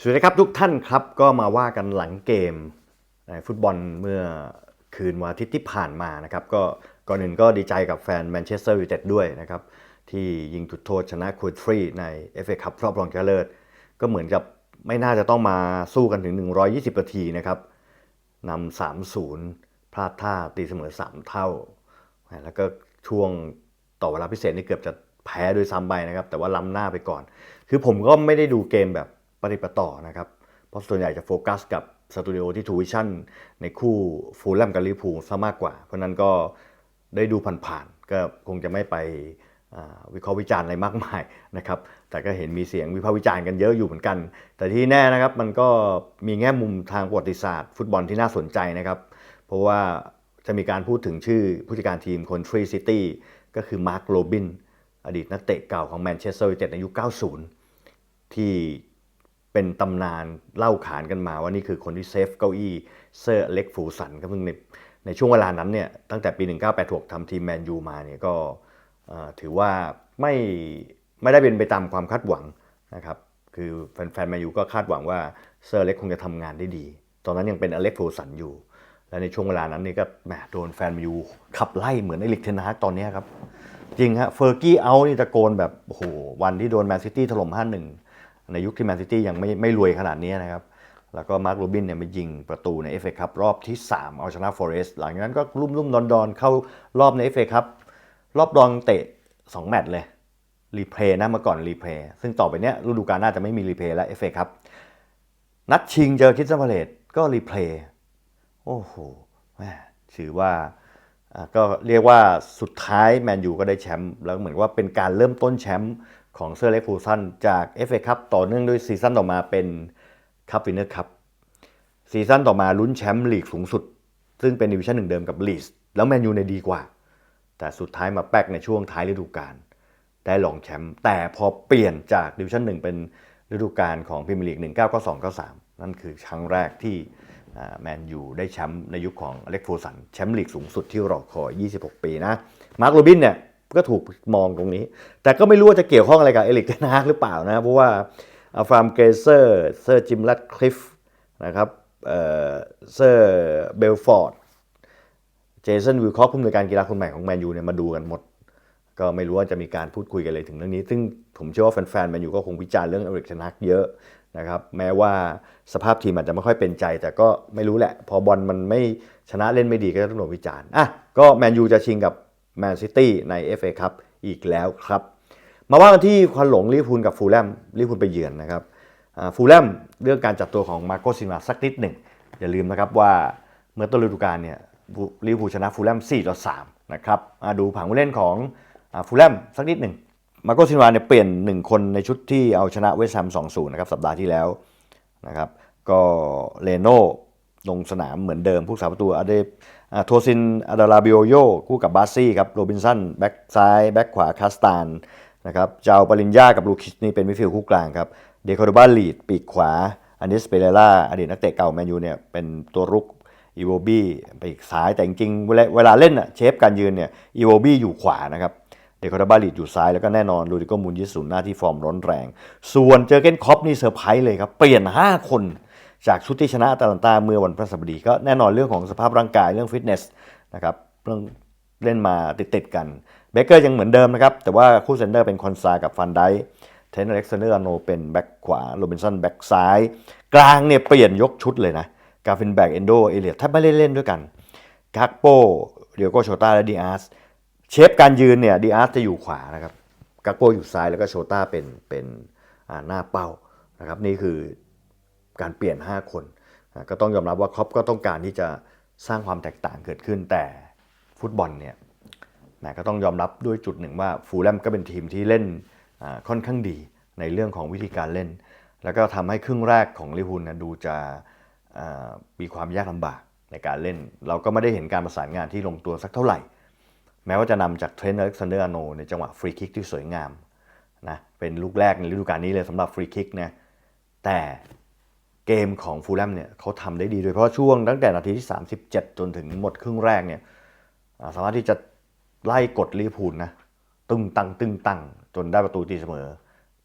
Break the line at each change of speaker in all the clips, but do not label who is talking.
สวัสดีครับทุกท่านครับก็มาว่ากันหลังเกมฟุตบอลเมื่อคืนวันอาทิตย์ที่ผ่านมานะครับก็ก่อนอื่นก็ดีใจกับแฟนแมนเชสเตอร์ยูไนเต็ดด้วยนะครับที่ยิงจุดโทษชนะคูทรีใน FA คัพรอบรองชนะเลิศก็เหมือนกับไม่น่าจะต้องมาสู้กันถึง 120 นาทีนะครับนำ3-0 พลาดท่าตีเสมอ 3 เท่า แล้วก็ช่วงต่อเวลาพิเศษนี่เกือบจะแพ้โดยซ้ำไปนะครับแต่ว่าล้ำหน้าไปก่อน คือผมก็ไม่ได้ดูเกมแบบ ปฏิปต่อนะครับ เพราะส่วนใหญ่จะโฟกัสกับสตูดิโอที่ทูวิชั่นในคู่ฟูลแลมกับลิพูซะมากกว่า เพราะนั้นก็ได้ดูผ่านๆ ก็คงจะไม่ไปวิเคราะห์วิจารณ์อะไรมากมายนะครับ แต่ก็เห็นมีเสียงวิพากษ์วิจารณ์กันเยอะอยู่เหมือนกัน แต่ที่แน่นะครับมันก็มีแง่มุมทางประวัติศาสตร์ ฟุตบอลที่น่าสนใจนะครับ เพราะว่าจะมีการพูดถึงชื่อผู้จัดการทีมคนทรีซิตี้ก็คือมาร์คโรบิน อดีตนักเตะเก่าของแมนเชสเตอร์ยูไนเต็ดในยุค 90 ที่ เป็นตำนานเล่าขานกันมาว่านี่คือคนที่เซฟเก้าอี้เซอร์เล็กฟูสันครับซึ่งในในช่วงเวลานั้นเนี่ยตั้งแต่ปี 1986ทำทีมแมนยูมาเนี่ยก็ถือว่าไม่ไม่ได้เป็นไปตามความคาดหวังนะครับคือแฟนๆแมนยูก็คาดหวังว่าเซอร์เล็กคงจะทำงานได้ดี ตอนนั้นยังเป็นอเล็กฟูสันอยู่ และในช่วงเวลานั้นนี่ก็แหมโดนแฟนแมนยูขับไล่เหมือนไอลิกเทนฮากตอนนี้ครับจริงฮะเฟอร์กี้เอานี่ตะโกนแบบโอ้โหวันที่โดนแมนซิตี้ถล่ม5-1 ในยุคที่แมนซิตี้ยังไม่ไม่รวยขนาดนี้นะครับ แล้วก็มาร์คโรบินเนี่ยมายิงประตูใน FA คัพรอบที่ 3 เอาชนะฟอเรสต์หลังจากนั้นก็รุ่มรุ่มดอนดอนเข้ารอบใน FA คัพรอบรองเตะ 2 แมตช์เลยรีเพลย์นะเมื่อก่อนรีเพลย์ซึ่งต่อไปเนี้ยฤดูกาลหน้าจะไม่มีรีเพลย์แล้ว FA คัพนัดชิงเจอคิดซัมพาเลตก็รีเพลย์โอ้โหแมถือว่าก็เรียกว่าสุดท้ายแมนยูก็ได้แชมป์แล้วเหมือนว่าเป็นการเริ่มต้นแชมป์ ของเซอร์เล็กฟูซันจาก FA คัพต่อเนื่องด้วยซีซั่นต่อมาเป็นคัพวินเนอร์คัพซีซั่นต่อมาลุ้นแชมป์ลีกสูงสุด ซึ่งเป็นดิวิชั่นหนึ่งเดิมกับลีสแล้วแมนยูในดีกว่า แต่สุดท้ายมาแป๊กในช่วงท้ายฤดูกาลได้รองแชมป์แต่พอเปลี่ยนจากดิวิชั่นหนึ่งเป็นฤดูกาลของพรีเมียร์ลีก1992 93 นั่นคือครั้งแรกที่แมนยูได้แชมป์ในยุคของอเล็กฟูสันแชมป์ลีกสูงสุดที่รอคอย 26 ปีนะ มาร์คโรบินเนี่ย ก็ถูกมองตรงนี้ แต่ก็ไม่รู้ว่าจะเกี่ยวข้องอะไรกับเอลิกเทนฮากหรือเปล่านะเพราะว่าอัลฟรามเกเซอร์เซอร์จิมลัดคลิฟนะครับเซอร์เบลฟอร์ดเจสันวิลคอกผู้อำนวยการกีฬาคนใหม่ของแมนยูเนี่ยมาดูกันหมด ก็ไม่รู้ว่าจะมีการพูดคุยกันเลยถึงเรื่องนี้ ซึ่งผมเชื่อว่าแฟนๆแมนยูก็คงวิจารณ์เรื่องเอริกเทนฮักเยอะนะครับแม้ว่าสภาพทีมอาจจะไม่ค่อยเป็นใจ แต่ก็ไม่รู้แหละ พอบอลมันไม่ชนะเล่นไม่ดีก็ต้องโดนวิจารณ์อะก็แมนยูจะชิงกับ แมนซิตี้ใน FA ครับอีกแล้วครับ มาว่ากันที่ควันหลงลิพูลกับฟูลแลมลิพูลไปเยือนนะครับฟูลแลมเรื่องการจัดตัวของมาโกซินวาสักนิดหนึ่ง อย่าลืมนะครับว่าเมื่อต้นฤดูกาลเนี่ยลิพูลชนะฟูลแลม4ต่อ3นะครับมาดูผังผู้เล่นของฟูลแลมสักนิดหนึ่งมาโกซินวาเนี่ยเปลี่ยน 1 คนในชุดที่เอาชนะเวสต์แฮม2-0นะครับสัปดาห์ที่แล้วนะครับก็เลโน่ลงสนามเหมือนเดิมผู้สาประตูอเด โทซินอาดาราบิโอโยคู่กับบาซี่ครับโรบินสันแบ็กซ้ายแบ็กขวาคาสตานนะครับเจ้าปริญญากับลูคิชนี่เป็นมิดฟิลด์คู่กลางครับเดคอร์บาลีดปีกขวาอันดิสเปเรล่าอดีตนักเตะเก่าแมนยูเนี่ยเป็นตัวรุกอีโวบี้ไปอีกซ้ายแต่จริงๆเวลาเล่นอะเชฟการยืนเนี่ยอีโวบี้อยู่ขวานะครับเดคอร์บาลีดอยู่ซ้ายแล้วก็แน่นอนลูดิโกมูนยิสุนหน้าที่ฟอร์มร้อนแรง ส่วนเจอเกนคอปนี่เซอร์ไพรส์เลยครับเปลี่ยน 5 คน จากชุดที่ชนะอาตาลันตาเมื่อวันพฤหัสบดีก็แน่นอนเรื่องของสภาพร่างกายเรื่องฟิตเนสนะครับเรื่องเล่นมาติดๆกันเบเกอร์ยังเหมือนเดิมนะครับ แต่ว่าคู่เซนเตอร์เป็นคอนซากับฟันไดเทนเล็กซานเดอร์โนเป็นแบ็กขวาโรบินสันแบ็กซ้าย กลางเนี่ยเปลี่ยนยกชุดเลยนะกาฟินแบ็กเอนโดเอเลียแทบไม่ได้เล่นด้วยกันคักโปเดียโกโชตาและดีอาร์สเชฟการยืนเนี่ยดีอาร์สจะอยู่ขวานะครับกักโปอยู่ซ้ายแล้วก็โชตาเป็นเป็นหน้าเป้านะครับนี่คือ การเปลี่ยน 5 คนก็ต้องยอมรับว่าครอปก็ต้องการที่จะสร้างความแตกต่างเกิดขึ้น แต่ฟุตบอลเนี่ยก็ต้องยอมรับด้วยจุดหนึ่งว่าฟูลแลมก็เป็นทีมที่เล่นค่อนข้างดีในเรื่องของวิธีการเล่น แล้วก็ทำให้ครึ่งแรกของลิเวอร์พูลนะดูจะมีความยากลำบากในการเล่น เราก็ไม่ได้เห็นการประสานงานที่ลงตัวสักเท่าไหร่ แม้ว่าจะนำจากเทรนต์อเล็กซานเดอร์อโนในจังหวะฟรีคิกที่สวยงามนะเป็นลูกแรกในฤดูกาลนี้เลยสำหรับฟรีคิกนะแต่ เกมของฟูลแลมเนี่ยเขาทำได้ดีโดยเฉพาะช่วงตั้งแต่นาทีที่ 37 จนถึงหมดครึ่งแรกเนี่ยสามารถที่จะไล่กดลิเวอร์พูลนะตึงตังตึงตังจนได้ประตูตีเสมอ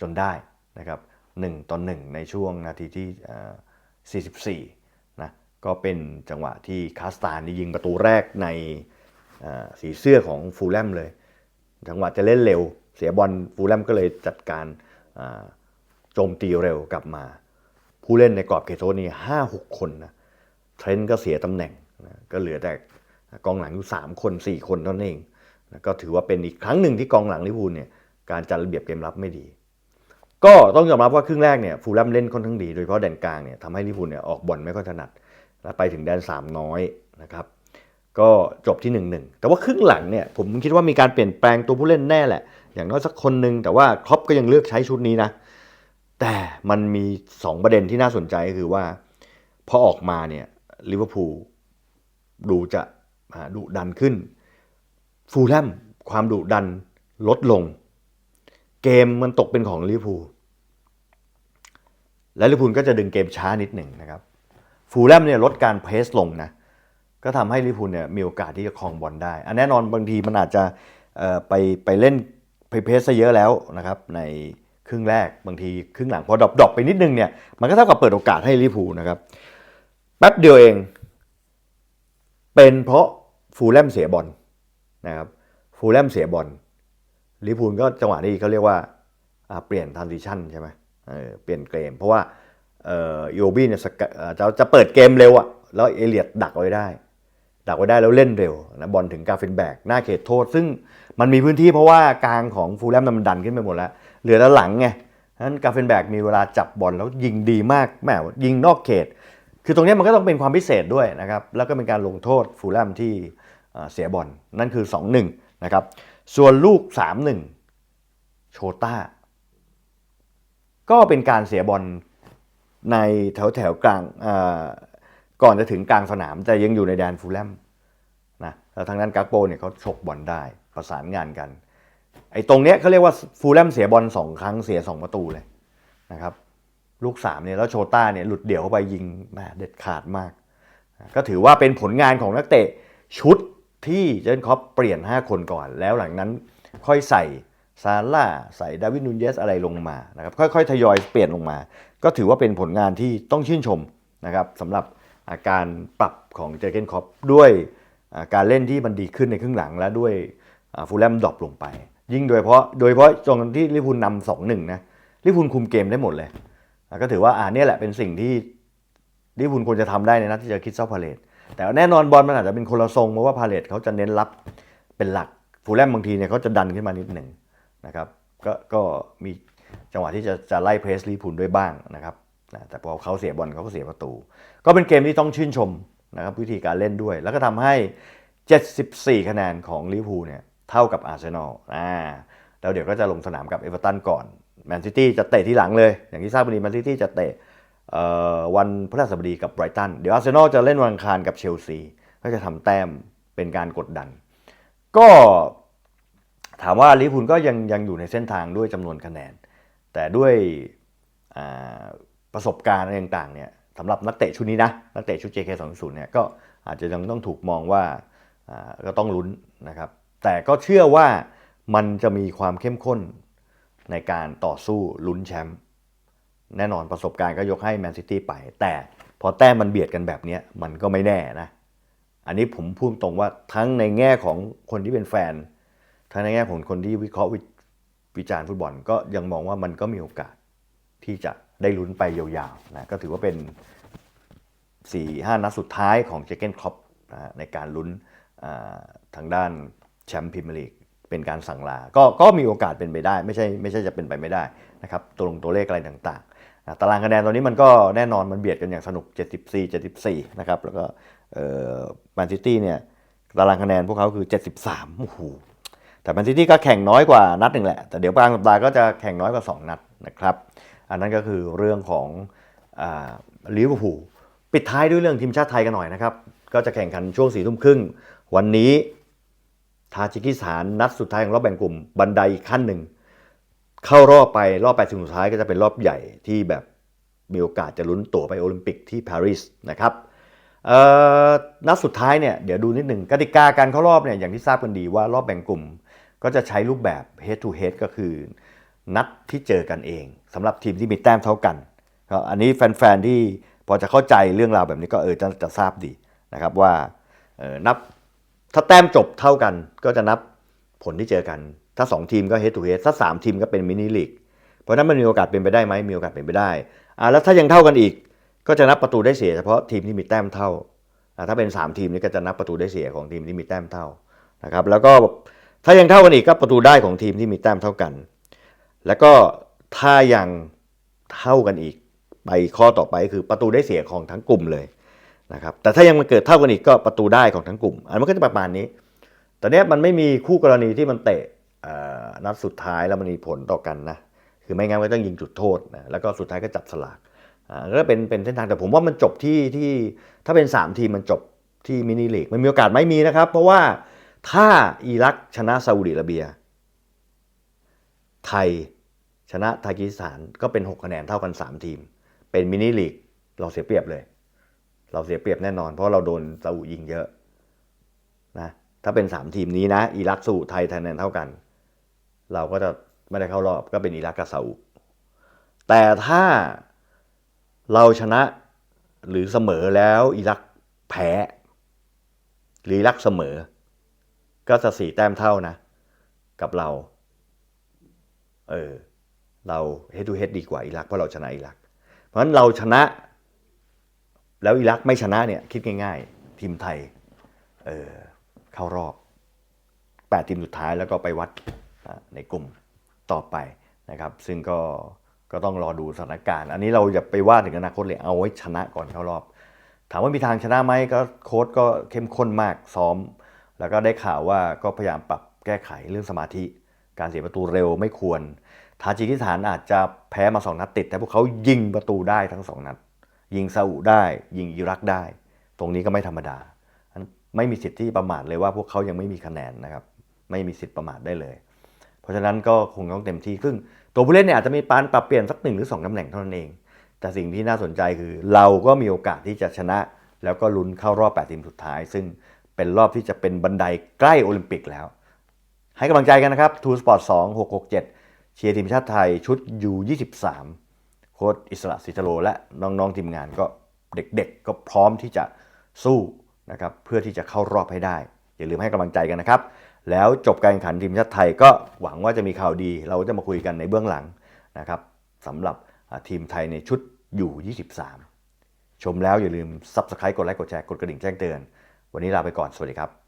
จนได้นะครับ1ต่อ1ในช่วงนาทีที่เอ่อ44 นะ ก็เป็นจังหวะที่คาสตานยิงประตูแรกในสีเสื้อของฟูลแลมเลย จังหวะจะเล่นเร็ว เสียบอลฟูลแลมก็เลยจัดการโจมตีเร็วกลับมา ผู้เล่นในกรอบเขตโทษนี่ห้าหกคนนะเทรนต์ก็เสียตำแหน่งนะก็เหลือแต่กองหลังอยู่3คน4คนเท่านั้นเองนะก็ถือว่าเป็นอีกครั้งหนึ่งที่กองหลังลิเวอร์พูลเนี่ยการจัดระเบียบเกมรับไม่ดี ก็ต้องยอมรับว่าครึ่งแรกเนี่ยฟูลแลมเล่นค่อนข้างดีโดยเฉพาะแดนกลางเนี่ยทำให้ลิเวอร์พูลเนี่ยออกบอลไม่ค่อยถนัด และไปถึงแดน 3 น้อยนะครับก็จบที่ 1-1 แต่ว่าครึ่งหลังเนี่ยผมคิดว่ามีการเปลี่ยนแปลงตัวผู้เล่นแน่แหละ อย่างน้อยสักคนหนึ่งแต่ว่าครอปก็ยังเลือกใช้ชุดนี้นะ แต่มันมี 2 ประเด็นที่น่าสนใจก็คือว่า พอออกมาเนี่ยลิเวอร์พูลดูจะดุดันขึ้น ฟูลแลมความดุดันลดลง เกมมันตกเป็นของลิเวอร์พูลและลิเวอร์พูลก็จะดึงเกมช้านิดหนึ่งนะครับ ฟูลแลมเนี่ยลดการเพรสลงนะก็ทำให้ลิเวอร์พูลเนี่ยมีโอกาสที่จะครองบอลได้อันแน่นอนบางทีมันอาจจะไปไปเล่นไปเพรสซะเยอะแล้วนะครับใน รึ่งแรกบางทีครึ่งหลังพอดรอปดรอปไปนิดนึงเนี่ยมันก็เท่ากับเปิดโอกาสให้ลิเวอร์พูลนะครับแป๊บเดียวเอง เป็นเพราะฟูลแลมเสียบอลนะครับฟูลแลมเสียบอลลิเวอร์พูลก็จังหวะนี้เขาเรียกว่าเปลี่ยนทรานซิชันใช่ไหมเเปลี่ยนเกม เพราะว่าเอ่อโยบี้เนี่ยจะจะเปิดเกมเร็วอะแล้วเอเลียดดักไว้ได้ ดักไว้ได้แล้วเล่นเร็วนะบอลถึงกาเฟนแบกหน้าเขตโทษ ซึ่งมันมีพื้นที่เพราะว่ากลางของฟูลแลมมันดันขึ้นไปหมดแล้ว เหลือด้านหลังไงนั้นกาเฟนแบกมีเวลาจับบอลแล้วยิงดีมากแหมยิงนอกเขต คือตรงนี้มันก็ต้องเป็นความพิเศษด้วยนะครับแล้วก็เป็นการลงโทษฟูลแลมที่เสียบอลนั่นคือ 2-1นะครับส่วนลูก 3-1 โชต้า ก็เป็นการเสียบอลในแถวแถวกลางก่อนจะถึงกลางสนามแต่ยังอยู่ในแดนฟูลแลมนะแล้วทางด้านกักโปเนี่ยเขาฉกบอลได้ประสานงานกัน ไอ้ตรงเนี้ยเขาเรียกว่าฟูลแลมเสียบอลสองครั้งเสียสองประตูเลยนะครับลูก3เนี่ยแล้วโชต้าเนี่ยหลุดเดี่ยวเข้าไปยิงแหมเด็ดขาดมาก ก็ถือว่าเป็นผลงานของนักเตะชุดที่เจนคอปเปลี่ยน 5 คนก่อน แล้วหลังนั้นค่อยใส่ซาร่าใส่ดาวิดนูนเยสอะไรลงมานะครับค่อยๆ ทยอยเปลี่ยนลงมา ก็ถือว่าเป็นผลงานที่ต้องชื่นชมนะครับสำหรับอาการปรับของเจเกนคอปด้วยาการเล่นที่มันดีขึ้นในครึ่งหลังและด้วยฟูลแลมดรอปลงไป ยิ่งโดยเฉพาะโดยเฉพาะตรงที่ลิพูลนำสองหนึ่งนะลิพูลคุมเกมได้หมดเลยอะก็ถือว่าอ่าเนี่ยแหละเป็นสิ่งที่ลิพูลควรจะทำได้ในนัดที่เจะคิดเซาพาเลตแต่แน่นอนบอลมันอาจจะเป็นคนละทรงเพราะว่าพาเลตเขาจะเน้นรับเป็นหลักฟูลแลมบางทีเนี่ยเขาจะดันขึ้นมานิดหนึ่งนะครับก็ก็มีจังหวะที่จะจะไล่เพรสลิพูลด้วยบ้างนะครับแต่พอเขาเสียบอลเขาก็เสียประตู ก็เป็นเกมที่ต้องชื่นชมนะครับวิธีการเล่นด้วย แล้วก็ทำให้ 74 คะแนนของลิพูลเนี่ย เท่ากับอาร์เซนอลอ่าแล้วเดี๋ยวก็จะลงสนามกับเอเวอร์ตันก่อนแมนซิตี้จะเตะที่หลังเลย อย่างที่ทราบวันนี้แมนซิตี้จะเตะวันพฤหัสบดีกับไบรตันเดี๋ยวอาร์เซนอลจะเล่นวันอังคารกับเชลซีก็จะทำแต้มเป็นการกดดัน ก็ถามว่าลิพูลก็ยังยังอยู่ในเส้นทางด้วยจำนวนคะแนน แต่ด้วยประสบการณ์อะไรต่างๆเนี่ยสำหรับนักเตะชุดนี้นะ นักเตะชุด JK20 เนี่ยก็อาจจะยังต้องถูกมองว่าก็ต้องลุ้นนะครับ แต่ก็เชื่อว่ามันจะมีความเข้มข้นในการต่อสู้ลุ้นแชมป์แน่นอนประสบการณ์ก็ยกให้แมนซิตี้ไป แต่พอแต้มมันเบียดกันแบบนี้มันก็ไม่แน่นะ อันนี้ผมพูดตรงว่าทั้งในแง่ของคนที่เป็นแฟน ทั้งในแง่ของคนที่วิเคราะห์วิวจารณ์ฟุตบอลก็ยังมองว่ามันก็มีโอกาสที่จะได้ลุ้นไปยาวๆนะก็ถือว่าเป็น 4 5 นัดสุดท้ายของเจเกนครอปนะในการลุ้นทางด้าน แชมป์พรีเมียร์ลีกเป็นการสั่งลา ก็ก็มีโอกาสเป็นไปได้ ไม่ใช่ไม่ใช่จะเป็นไปไม่ได้นะครับตัวลงตัวเลขอะไรต่างๆตารางคะแนนตอนนี้มันก็แน่นอนมันเบียดกันอย่างสนุก 74 74 นะครับ แล้วก็แมนซิตี้เนี่ยตารางคะแนนพวกเขาคือ 73โอ้โหแต่แมนซิตี้ก็แข่งน้อยกว่านัดหนึ่งแหละ แต่เดี๋ยวกลางสัปดาห์ก็จะแข่งน้อยกว่า 2 นัดนะครับ อันนั้นก็คือเรื่องของลิเวอร์พูลปิดท้ายด้วยเรื่องทีมชาติไทยกันหน่อยนะครับ ก็จะแข่งขันช่วงสี่ทุ่มครึ่งวันนี้ ทาจิกิสถานนัดสุดท้ายของรอบแบ่งกลุ่มบันไดอีกขั้นหนึ่ง เข้ารอบไปรอบแปดทีมสุดท้ายก็จะเป็นรอบใหญ่ที่แบบมีโอกาสจะลุ้นตั๋วไปโอลิมปิกที่ปารีสนะครับนัดสุดท้ายเนี่ยเดี๋ยวดูนิดหนึ่งกติกาการเข้ารอบเนี่ยอย่างที่ทราบกันดีว่ารอบแบ่งกลุ่ม ก็จะใช้รูปแบบ head to head ก็คือ นัดที่เจอกันเองสำหรับทีมที่มีแต้มเท่ากันก็อันนี้แฟนๆที่พอจะเข้าใจเรื่องราวแบบนี้ก็เออจะจะทราบดีนะครับว่านับ ถ้าแต้มจบเท่ากันก็จะนับผลที่เจอกัน ถ้า 2 ทีมก็ head to head ถ้า 3 ทีมก็เป็นมินิลีกเพราะนั้นมันมีโอกาสเป็นไปได้ไหมมีโอกาสเป็นไปได้อ่าแล้วถ้ายังเท่ากันอีก ก็จะนับประตูได้เสียเฉพาะทีมที่มีแต้มเท่าอ่าถ้าเป็น 3 ทีมนี่ก็จะนับประตูได้เสียของทีมที่มีแต้มเท่านะครับแล้วก็ถ้ายังเท่ากันอีกก็ประตูได้ของทีมที่มีแต้มเท่ากัน แล้วก็ถ้ายังเท่ากันอีกไปข้อต่อไปคือประตูได้เสียของทั้งกลุ่มเลย นะครับแต่ถ้ายังมันเกิดเท่ากันอีกก็ประตูได้ของทั้งกลุ่ม อันมันก็จะประมาณนี้ แต่เนี้ยมันไม่มีคู่กรณีที่มันเตะนัดสุดท้ายแล้วมันมีผลต่อกันนะคือไม่งั้นก็ต้องยิงจุดโทษนะแล้วก็สุดท้ายก็จับสลากอ่าก็เป็นเป็นเส้นทางแต่ผมว่ามันจบที่ที่ถ้าเป็น 3 ทีมมันจบที่มินิลีกมันมีโอกาสไหม่มีนะครับ เพราะว่าถ้าอิรักชนะซาอุดิอาระเบีย ไทยชนะทากิสถานก็เป็น 6 คะแนนเท่ากัน 3 ทีม เป็นมินิลีกเราเสียเปรียบเลย เราเสียเปรียบแน่นอน เพราะเราโดนซาอุยิงเยอะนะถ้าเป็น 3 ทีมนี้นะอิรักซาอุไทยคะแนนเท่ากัน เราก็จะไม่ได้เข้ารอบก็เป็นอิรักกับซาอุแต่ถ้าเราชนะหรือเสมอแล้วอิรักแพ้ หรืออิรักเสมอ ก็จะสี่แต้มเท่านะ กับเรา เออเรา head to head ดีกว่าอิรักเพราะเราชนะอิรัก เพราะฉะนั้นเราชนะ แล้วอิรักไม่ชนะเนี่ยคิดง่าย ๆ ทีมไทยเออเข้ารอบแปดทีมสุดท้ายแล้วก็ไปวัดในกลุ่มต่อไปนะครับ ซึ่งก็ก็ต้องรอดูสถานการณ์ อันนี้เราอย่าไปว่าถึงอนาคตเลยเอาไว้ชนะก่อนเข้ารอบ ถามว่ามีทางชนะไหมก็โค้ดก็เข้มข้นมากซ้อม แล้วก็ได้ข่าวว่าก็พยายามปรับแก้ไขเรื่องสมาธิ การเสียประตูเร็วไม่ควร ทาจิกิสถานอาจจะแพ้มาสองนัดติด แต่พวกเขายิงประตูได้ทั้งสองนัด ยิงซาอุได้ ยิงอิรักได้ ตรงนี้ก็ไม่ธรรมดา ไม่มีสิทธิ์ที่ประมาทเลยว่าพวกเขายังไม่มีคะแนนนะครับ ไม่มีสิทธิ์ประมาทได้เลย เพราะฉะนั้นก็คงต้องเต็มที่ซึ่งตัวผู้เล่นเนี่ยอาจจะมีปานปรับเปลี่ยนสักหนึ่งหรือสองตำแหน่งเท่านั้นเอง แต่สิ่งที่น่าสนใจคือเราก็มีโอกาสที่จะชนะ แล้วก็ลุ้นเข้ารอบ8ทีมสุดท้าย ซึ่งเป็นรอบที่จะเป็นบันไดใกล้โอลิมปิกแล้ว ให้กำลังใจกันนะครับทูสปอร์ต2 6 6 7เชียร์ทีมชาติไทยชุด U23 ค้ชอิสระสิทธโลและน้องๆทีมงานก็เด็กๆ ก็พร้อมที่จะสู้นะครับเพื่อที่จะเข้ารอบให้ได้ อย่าลืมให้กำลังใจกันนะครับ แล้วจบการแข่งขันทีมชาติไทยก็หวังว่าจะมีข่าวดี เราจะมาคุยกันในเบื้องหลังนะครับสำหรับทีมไทยในชุดอยู่ 23 ชมแล้วอย่าลืม Subscribe กดไลค์กดแชร์กดกระดิ่งแจ้งเตือน วันนี้ลาไปก่อนสวัสดีครับ